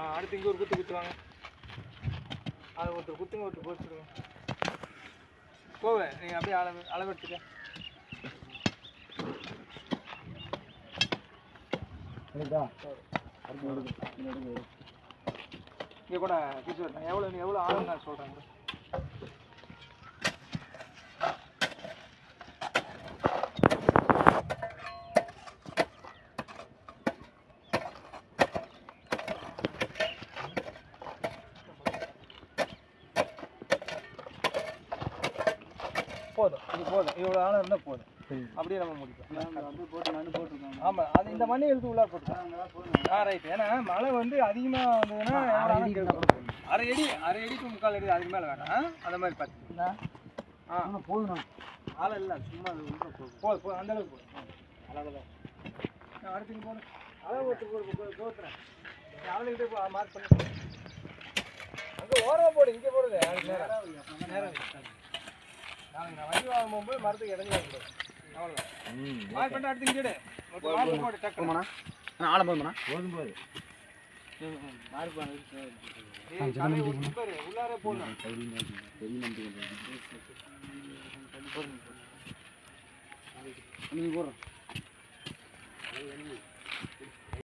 ஆ அடுத்து இங்கே ஒரு குத்து குத்துவாங்க. அது ஒருத்தர் குத்துங்க ஒருத்தர் போச்சுருங்க போவே நீங்கள் அப்படியே அளவு அளவு எடுத்துக்க. இங்கே கூட வரேன் எவ்வளோ எவ்வளோ ஆழம் நான் சொல்கிறேன் போதும். இது போதும். இவ்வளோ ஆழம் இருந்தால் போதும். அப்படியே நம்ம முடிப்போம். ஆமாம் அது இந்த மண்ணை எடுத்து உள்ளார போட்டுக்கலாம். ஆ ரைட் ஏன்னா மழை வந்து அதிகமாக வந்ததுன்னா. அரை அடி அரை அடி to முக்கால் அடி அதுக்கு மேலே வேணாம். அந்த மாதிரி பார்த்து ஆ. போதும். ஆளை இல்லை சும்மா அது உள்ள போதும் போதும் போதும் அந்த அளவுக்கு போதும் அளவு தான் நான் அடுத்து இங்கே போனேன் அளவு ஒருத்தர் போடு போ போத்துறேன் அவளுக்கிட்டே போ மார்க் பண்ணி. அங்கே ஓரமாக போடு இங்கே போடுது. அதுக்கு நேரம் நேரம் நாளைக்கு நான் வண்டி வாங்க போகும்போது மரத்துக்கு இடைஞ்சு வாங்கிடுவேன் அவ்வளோதான் மார்க் பண்ணிட்டு அடுத்து இங்கே மார்க் போடு டக்கு ஆழம் போதுமாண்ணா? போதும் போது பண்ணு உள்ளாரே போடணும். போடுறோம்